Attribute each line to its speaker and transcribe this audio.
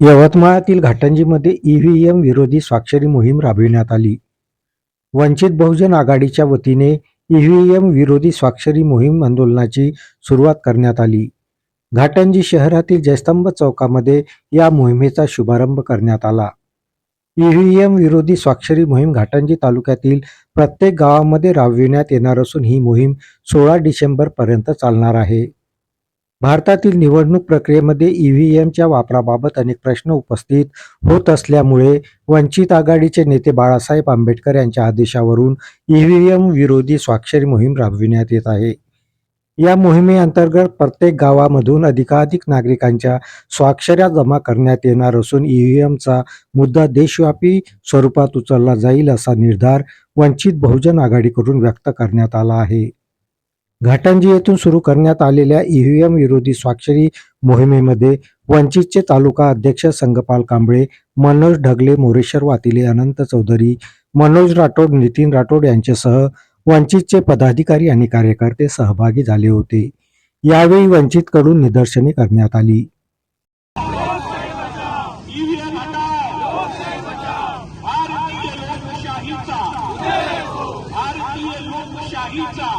Speaker 1: यवतमाळातील घाटंजीमध्ये EVM विरोधी स्वाक्षरी मोहीम राबविण्यात आली. वंचित बहुजन आघाडीच्या वतीने ईव्हीएम विरोधी स्वाक्षरी मोहीम आंदोलनाची सुरुवात करण्यात आली. घाटंजी शहरातील जयस्तंभ चौकामध्ये या मोहिमेचा शुभारंभ करण्यात आला. ईव्हीएम विरोधी स्वाक्षरी मोहीम घाटंजी तालुक्यातील प्रत्येक गावामध्ये राबविण्यात येणार असून ही मोहीम सोळा डिसेंबरपर्यंत चालणार आहे. भारतातील निवडणूक प्रक्रियेमध्ये ईव्हीएमच्या वापराबाबत अनेक प्रश्न उपस्थित होत असल्यामुळे वंचित आघाडीचे नेते बाळासाहेब आंबेडकर यांच्या आदेशावरून ईव्हीएम विरोधी स्वाक्षरी मोहीम राबविण्यात येत आहे. या मोहिमेअंतर्गत प्रत्येक गावामधून अधिकाधिक नागरिकांच्या स्वाक्षऱ्या जमा करण्यात येणार असून ईव्हीएमचा मुद्दा देशव्यापी स्वरूपात उचलला जाईल असा निर्धार वंचित बहुजन आघाडीकडून व्यक्त करण्यात आला आहे. घाटंजी येथून सुरू करण्यात आलेल्या ईव्हीएम विरोधी स्वाक्षरी मोहिमेमध्ये वंचितचे तालुका अध्यक्ष संगपाल कांबळे मनोज ढगले मोरेश्वर वातिले अनंत चौधरी मनोज राठोड नितीन राठोड यांच्यासह वंचितचे पदाधिकारी आणि कार्यकर्ते सहभागी झाले होते. यावेळी वंचितकडून निदर्शने करण्यात आली.
Speaker 2: भारतीय लोकशाहीचा! भारतीय लोकशाहीचा!